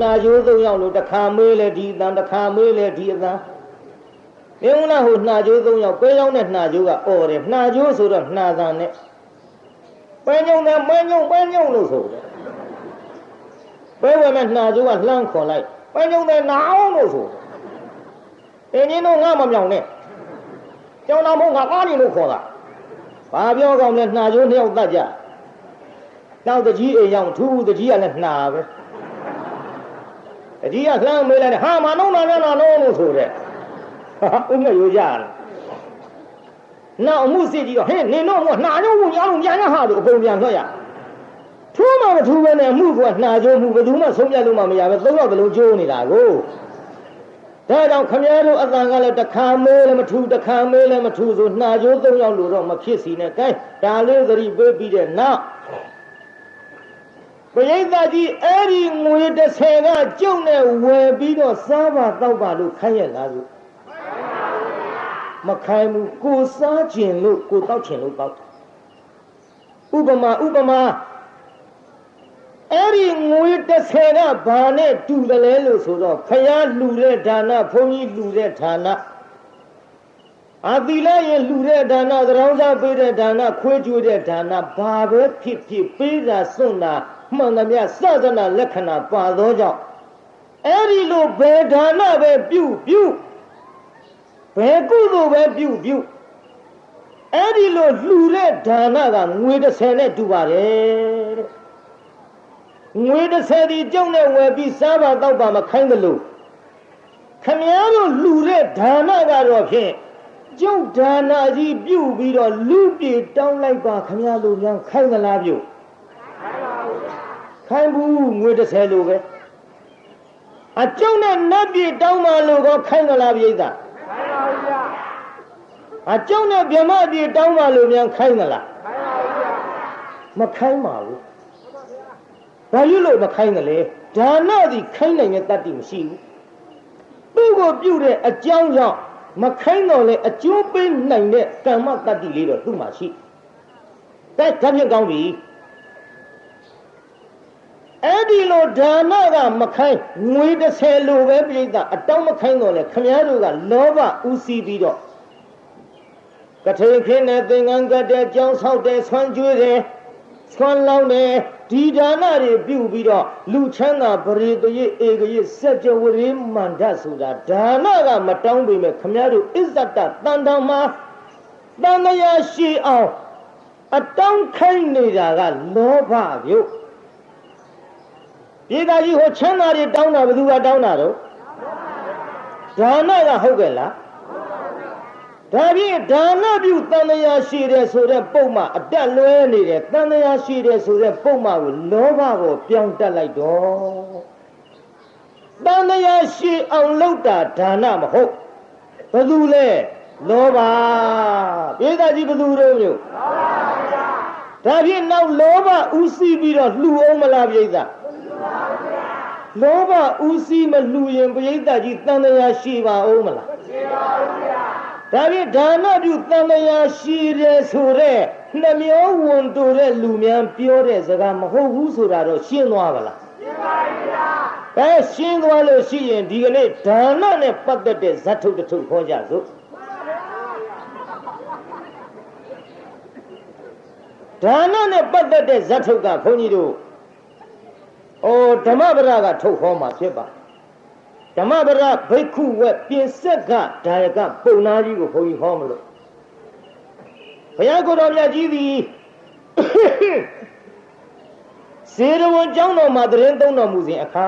နှာကျိုးသုံးယောက်လို့တစ်ခါမေးလဲဒီအတန်တစ်ခါမေးလဲဒီအတန်မင်းလားဟိုနှာကျိုးသုံးယောက်ပဲရောက်တဲ့နှာကျိုးကအော်တယ်နှာကျိုးဆိုတော့နှာတန်နဲ့ပဲညုံနဲ့ပဲညုံပဲညုံလို့ဆိုတယ်ပဲဝဲမဲ့နှာကျိုးကလှမ်းခေါ်လိုက်ပဲညုံနဲ့နာအောင်လို့ဆိုတယ်အင်းကြီးတို့ငါမမြောင်နဲ့ကျောင်းတော်ဘုံကကားနေလို့ခေါ်တာဘာပြောကောင်းလဲနှာကျိုးနှစ်ယောက်တတ်ကြနောက်တကြီးအိမ်ရောက်ထူးတကြီးကလည်းနှာပဲ တကြီးကလှမ်းမေးလိုက်တယ်ဟာမနှုံးနာနဲ့နာနှုံးလို့ဆိုတဲ့ဟာဥငှက်ရိုးကြတယ်နောက်အမှုစစ်ကြီးတော့ဟဲ့နင်တို့ကနှာကျိုးဝင်ရအောင်ပြန်ရဟာလို့အကုန်ပြန်ထွက်ရထူးမှမထူးပဲနဲ့အမှုကနှာကျိုးမှုဘယ်သူမှဆုံးဖြတ်လို့မှမရပဲသုံးယောက်တလုံးကျိုးနေတာကိုဒါကြောင့်ခမည်းတော်အတန်ကလည်းတစ်ခါမေးလည်းမထူးတစ်ခါမေးလည်းမထူးဆိုနှာကျိုးသုံးယောက်လို့တော့မဖြစ်စီနဲ့ gain ဒါလေးသတိပေးပြီးတဲ့နောက် ပရိသတ်ကြီးအဲ့ဒီငွေ30ကကျုံနဲ့ဝယ်ပြီးတော့စားပါတောက်ပါလို့ခိုင်းရလားဆိုမခိုင်းဘူးကိုစားခြင်းလို့ကိုတောက်ခြင်းလို့တောက်တာဥပမာဥပမာအဲ့ဒီငွေ30ကဘာနဲ့တူတယ်လဲလို့ဆိုတော့ဖယားလှူတဲ့ဒါနဘုန်းကြီးလှူတဲ့ဒါနအာသီလရင်လှူတဲ့ဒါနသရောင်းစားပေးတဲ့ဒါနခွေးကြွေးတဲ့ဒါနဘာပဲဖြစ်ဖြစ်ပေးတာစွန့်တာ မှန်သမျှစသနာလက္ခဏာပါသောကြောင့်အဲ့ဒီလိုဘယ်ဒါနပဲပြုပြုဘယ်ကုသိုလ်ပဲပြုပြုအဲ့ဒီလိုလှူတဲ့ဒါနကငွေ30နဲ့တူပါတယ်တဲ့ငွေ30ဒီကျုံနဲ့ဝယ်ပြီးစားပါတော့ပါမခိုင်းသလိုခမည်းတော်လှူတဲ့ဒါနကတော့ဖြင့်ကျုပ်ဒါနကြီးပြုပြီးတော့လူပြေတောင်းလိုက်ပါခမည်းတော်များခိုင်းသလားပြု ခိုင်းဘူးငွေ30လိုပဲအကျုံနဲ့နတ်ပြေတောင်းပါလို့ကောခိုင်းသလားပြိဿအကျုံနဲ့ဗြဟ္မပြေတောင်းပါလို့များခိုင်းသလားမခိုင်းပါဘူးဘာလို့လို့မခိုင်းတယ်လဲဒါနသည်ခိုင်းနိုင်တဲ့တတ္တိမရှိဘူးသူ့ကိုပြုတဲ့အကြောင်းကြောင့်မခိုင်းတော့လဲအကျိုးပေးနိုင်တဲ့ကမ္မတတ္တိလေးတော့သူ့မှာရှိတဲ့ဒါဖြင့်ကောင်းပြီ အဲ့ဒီလိုဒါနကမခိုင်းငွေ30လိုပဲပြိဿအတောင်းမခိုင်းတော့လဲခမည်းတော်ကလောဘဥစီပြီးတော့ကထေခင်းနဲ့သင်္ကန်းကတဲ့ကြောင်းဆောက်တဲ့ဆွမ်းကျွေးတဲ့ဆွမ်းလောင်းတဲ့ဒီဒါနတွေပြုပြီးတော့လူချမ်းသာပရိသေဧကရေစัจ java ရေမန္တဆိုတာဒါနကမတောင်းပေမဲ့ခမည်းတော်အစ္ဆတတန်တန်မှာတန်မြာရှိအောင်အတောင်းခိုင်းနေတာကလောဘပြုတ် ပြည်သားကြီးဟိုချမ်းသာတွေတောင်းတာဘယ်သူကတောင်းတာတော့ဒါနကဟုတ်ကဲ့လားဒါဖြင့်ဒါနပြုတန်မြာရှိတယ်ဆိုတဲ့ပုံမှအတက်လွဲနေတယ်တန်မြာရှိတယ်ဆိုတဲ့ပုံမှကိုလောဘကိုပြောင်းတက်လိုက်တော့တန်မြာရှိအောင်လုပ်တာဒါနမဟုတ်ဘယ်သူလဲလောဘပြည်သားကြီးဘယ်သူတို့မျိုးဒါဖြင့်နောက်လောဘဥသိပြီးတော့လှူအောင်မလားပြည်သား လောဘဥစီမလှူရင်ပရိသတ်ကြီးတန်တရားရှိပါဦးမလားရှိပါဘူးဗျာဒါဖြင့်ဒါနပြုတန်တရားရှိတယ်ဆိုတော့နှမျောဝန်တူတဲ့လူများပြောတဲ့စကားမဟုတ်ဘူးဆိုတာတော့ရှင်းသွားပါလားရှင်းပါပြီဗျာအဲရှင်းသွားလို့ရှိရင်ဒီကနေ့ဒါနနဲ့ပတ်သက်တဲ့ဇတ်ထုတ်တစ်ထုတ်ခေါ်ကြစို့ဒါနနဲ့ပတ်သက်တဲ့ဇတ်ထုတ်ကခွန်ကြီးတို့ ဩဓမ္မပဒကထုတ်ဟောမှာဖြစ်ပါဓမ္မပဒဘိက္ခုဝက်ပြင်ဆက်ကဒါယကပုံနာကြီးကိုဘုန်းကြီးဟောမလို့ဘုရားကိုယ်တော်မြတ်ကြီးသည်စေရဝံကျောင်းတော်မှာတရင်သုံးတော်မူစဉ်အခါ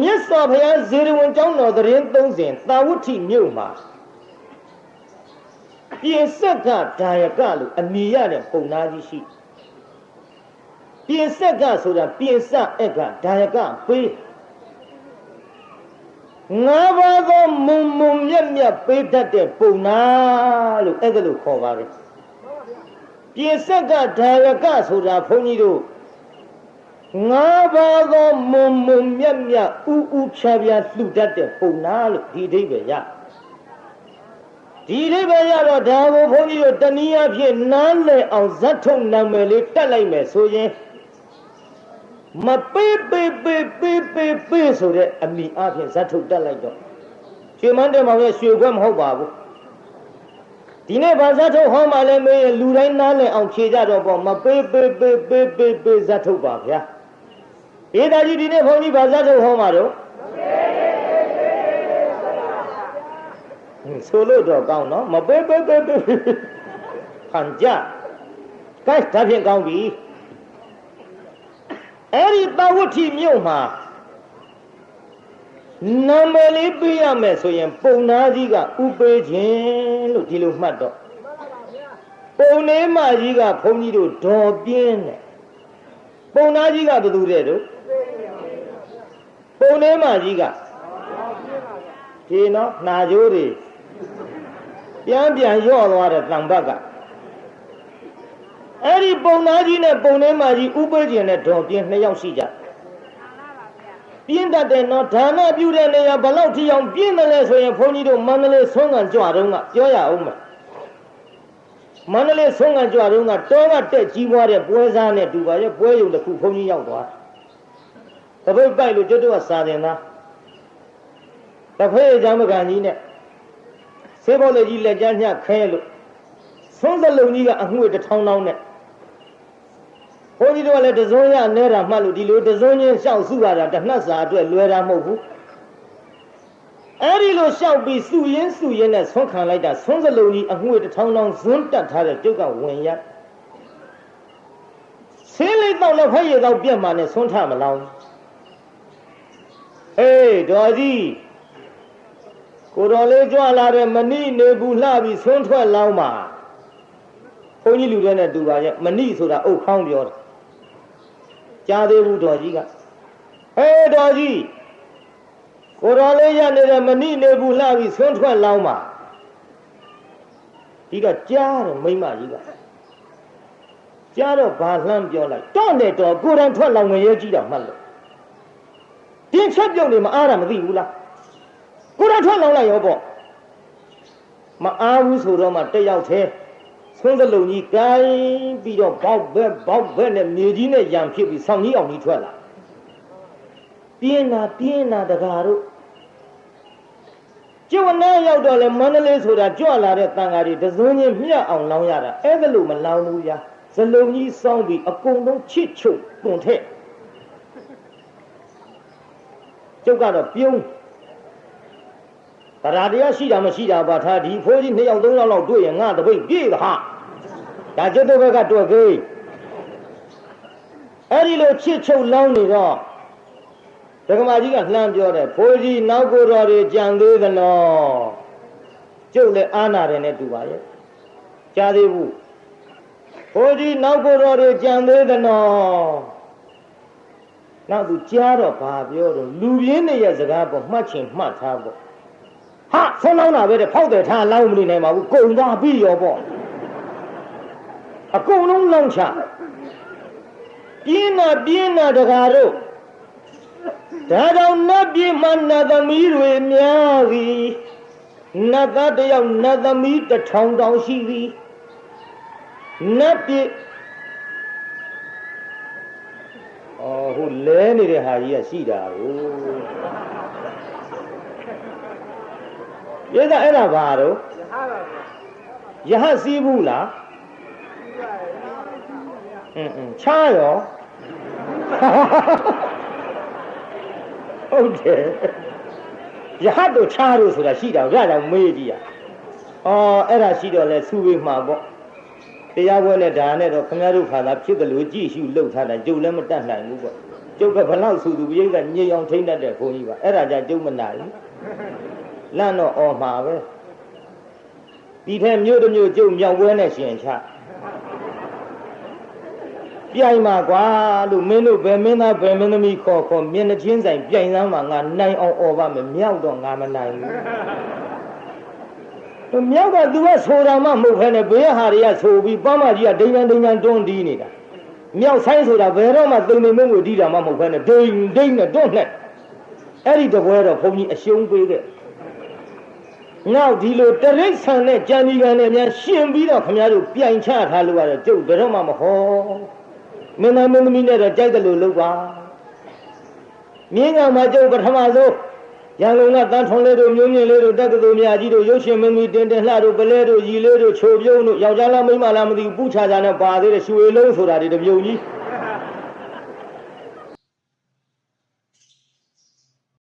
မြတ်စွာဘုရားဇေရဝံကျောင်းတော်တရင်သုံးစဉ်သာဝတိမြို့မှာပြင်ဆက်ကဒါယကလို့အမည်ရတဲ့ပုံနာကြီးရှိတယ် ပြင်ဆက်ကဆိုတာပြင်စအက်ကဒါယကပေးငါးပါးသောမုံမုံမြက်မြက်ပေးတတ်တဲ့ပုံနာလို့အဲ့ဒါလို့ခေါ်ပါပဲပြင်ဆက်ကဒါယကဆိုတာဘုန်းကြီးတို့ငါးပါးသောမုံမုံမြက်မြက်ဥဥဖြာဖြာလှူတတ်တဲ့ပုံနာလို့ဒီအိဗယ်ရဒီအိဗယ်ရတော့ဒါကိုဘုန်းကြီးတို့တနည်းအားဖြင့်နားလည်အောင်ဇတ်ထုံနာမည်လေးတက်လိုက်မယ်ဆိုရင် မပေးပေးပေးပေးပေးပေးဆိုတဲ့အမိအဖြစ်ဇတ်ထုတ်တက်လိုက်တော့ရွှေမန်းတဲ့မောင်ရဲ့ရွှေခွက်မဟုတ်ပါဘူးဒီနေ့ဗာဇတ်ထုတ်ဟောမှလည်းမေးရင်လူတိုင်းနားလည်အောင်ဖြေကြတော့ပေါ့မပေးပေးပေးပေးပေးပေးဇတ်ထုတ်ပါဗျာဧဒါကြီးဒီနေ့ဘုန်းကြီးဗာဇတ်ထုတ်ဟောမှာတော့ဆိုလို့တော့ကောင်းနော်မပေးပေးပေးပေးဖန်ကြကဲဒါဖြင့်ကောင်းပြီ အဲ့ဒီတာဝဋ္ဌိမြို့မှာနာမည်လေးပေးရမယ်ဆိုရင် ပုံနာကြီးကဥပေးခြင်းလို့ဒီလိုမှတ်တော့ပုံနေမကြီးကဘုန်းကြီးတို့ဒေါ်ပြင်းတယ်ပုံနာကြီးကဘယ်သူတဲ့တို့ပုံနေမကြီးကဒီနော်နှာကြိုးတွေပြန်ပြန်ရော့သွားတဲ့တံပတ်က အဲ့ဒီပုံသားကြီးနဲ့ပုံထဲမှာကြီးဥပေးခြင်းနဲ့ဒေါ်ပြင်းနှစ်ယောက်ရှိကြပြင်းတတ်တယ်နော်ဒါနပြုတဲ့နေရာဘလောက်ထိအောင်ပြင်းတယ်လဲဆိုရင်ဘုန်းကြီးတို့မန္တလေးဆုံးကန်ကြွတုံးကပြောရအောင်မယ်မန္တလေးဆုံးကန်ကြွတုံးကတောကတက်ကြီးပွားတဲ့ပွဲစားနဲ့တူပါရဲ့ပွဲရုံတစ်ခုဘုန်းကြီးရောက်သွားတပိတ်ပိုက်လို့ကျွတ်တော့စာတင်သားတဖေးအကြောင်းမကန်ကြီးနဲ့ဆေးဘောလေကြီးလက်ကြမ်းညှခဲလို့ဆုံးစလုံးကြီးကအငွေတစ်ထောင်တောင်းနဲ့ ဘုန်းကြီးတို့ကလည်းတစုံရနဲတာမှတ်လို့ဒီလိုတစုံချင်းရှောက်စုရတာတနှက်စာအတွက်လွယ်တာမဟုတ်ဘူးအဲ့ဒီလိုရှောက်ပြီးစုရင်းစုရင်းနဲ့ဆွန့်ခံလိုက်တာဆွန့်စလုံးကြီးအငွေတစ်ထောင်တောင်းဇွန်းတက်ထားတဲ့ကျုပ်ကဝင်ရဆင်းလေးတော့လည်းဖက်ရည်တော့ပြက်မှနဲ့ဆွန့်ထမလောင်းဟေးတော်ကြီးကိုတော်လေးကြွလာတဲ့မဏိနေဘူးလှပြီးဆွန့်ထွက်လောင်းပါဘုန်းကြီးလူတွေနဲ့တူပါရဲ့မဏိဆိုတာအုတ်ခေါင်းပြောတယ် ကြားသေးဘူးတော်ကြီးကဟေးတော်ကြီးကိုတော်လေးရနေတဲ့မဏိနေဘူးလှပြီးဆွန့်ထွက်လောင်းပါဒီကကြားတယ်မိမကြီးကကြားတော့ဘာလှမ်းပြောလိုက်တော့နဲ့တော့ကိုယ်တိုင်ထွက်လောင်ငရဲကြီးတာမှတ်လို့တင်းချက်ပြုတ်နေမအားတာမသိဘူးလားကိုယ်တိုင်ထွက်လောင်လိုက်ရောပေါ့မအားဘူးဆိုတော့မှတက်ရောက်သေး ဆုံးသလုံးကြီးကိုင်းပြီးတော့ဘောက်ဘက်ဘောက်ဘက်နဲ့မြေကြီးနဲ့ရံဖြစ်ပြီးဆောင်းကြီးအောင်ကြီးထွက်လာပြင်းတာပြင်းတာတကားတို့ကျုပ်နဲ့ရောက်တော့လဲမန္တလေးဆိုတာကြွလာတဲ့တန်ဃာတွေတစုံချင်းမြတ်အောင်လောင်းရတာအဲ့ဒါလို့မလောင်းဘူးညာဇလုံးကြီးစောင်းပြီးအကုန်လုံးချစ်ချုပ်တွန်ထက်ကျုပ်ကတော့ပြုံး တရားတရားရှိတာမရှိတာပါထားဒီဖိုးကြီးနှစ်ယောက်သုံးယောက်လောက်တွေ့ရင်ငါတပိတ်ပြေးတာဟာဒါကျွတ်တဲ့ဘက်ကတွေ့ခေးအဲ့ဒီလိုချစ်ချုပ်လောင်းနေတော့ဒကမာကြီးကလှမ်းပြောတယ်ဖိုးကြီးနောက်ကိုယ်တော်တွေကြံသေးသလားကျုပ်လည်းအာနာတယ်နဲ့တူပါရဲ့ကြားသေးဘူးဖိုးကြီးနောက်ကိုယ်တော်တွေကြံသေးသလားနောက်သူကြားတော့ဘာပြောတော့လူပြင်းတွေရဲ့စကားပေါ်မှတ်ချင်မှတ်ထားပေါ့ ဟာဆုံးလောင်းတာပဲတဲ့ဖောက်တယ်ထားလောင်းမနေနိုင်ပါဘူးကုံသွားပြီးရောပေါ့အကုန်လုံးလောင်းချပြင်းနာပြင်းနာတကားတို့ဒါကြောင့်နတ်ပြည်မှာနတ်သမီးတွေများသည်နတ်သားတယောက်နတ်သမီးတစ်ထောင်တောင်ရှိသည်နတ်ပြည်အော်ဟိုလဲနေတဲ့ဟာကြီးကရှိတာကို ယေကအဲ့ဒါဘာတော့ယဟစီးဘူးလားအင်းအင်းချားရောဟုတ်တယ်ယဟတ်တို့ချားတို့ဆိုတာရှိတာဒါကြောင့်မေးကြည့်ရအော်အဲ့ဒါရှိတော့လဲစူဝေးမှာပေါ့တရားပွဲနဲ့ဒါနဲ့တော့ခမရတို့ခါသာဖြစ်တယ်လို့ကြည့်ရှုလှုပ်ထားတယ်ကျုပ်လည်းမတတ်နိုင်ဘူးပေါ့ကျုပ်ကဘလောက်ဆူသူပြိဿညေအောင်ထိမ့်တတ်တဲ့ဘုန်းကြီးပါအဲ့ဒါကြောင့်ကျုပ်မနိုင်ဘူး လန့်တော့អော်မှာပဲဒီထဲမြို့တစ်မြို့ကျုပ်မြောက်ပွဲနဲ့ရှင်ချပြိုင်မှာကွာလို့မင်းတို့ဘယ်မင်းသားဘယ်မင်းသမီးခေါ်ခေါ်မျက်နှချင်းဆိုင်ပြိုင်စမ်းမှာငါနိုင်အောင်អော်ပါမယ်မြောက်တော့ငါမနိုင်ဘူးသူမြောက်ကသူကဆိုတာမှမဟုတ်ခဲနဲ့ဘေးဟာတွေကဆိုပြီးပန်းမကြီးကဒိန်ဒိန်ဒိန်ဒိန်တွန်းတီးနေတာမြောက်ဆိုင်ဆိုတာဘယ်တော့မှတုံနေမွေ့တီးတာမှမဟုတ်ခဲနဲ့ဒိန်ဒိန်နဲ့တွန်းနဲ့အဲ့ဒီတပွဲတော့ဘုန်းကြီးအရှုံးပေးခဲ့ နောက်ဒီလိုတရိတ်ဆန်နဲ့ကြံဒီကန်နဲ့များရှင်ပြီးတော့ခမများတို့ပြိုင်ချထားလို့ရတယ်ကျုပ်ဘယ်တော့မှမဟောမင်းသားမင်းသမီးနဲ့တော့ကြိုက်တယ်လို့လုပ်ပါမြင်းကောင်မှာကျုပ်ပထမဆုံးရန်ကုန်ကတန်းထွန်လေးတို့မျိုးမြင့်လေးတို့တက္ကသိုလ်မြကြီးတို့ရုပ်ရှင်မင်းကြီးတင်တင်လှတို့ပလဲတို့ရီလေးတို့ချိုပြုံးတို့ယောက်ျားလားမိန်းမလားမသိဘူးပူချာချာနဲ့ပါသေးတယ်ရွှေလုံးဆိုတာဒီတစ်ပြုံကြီး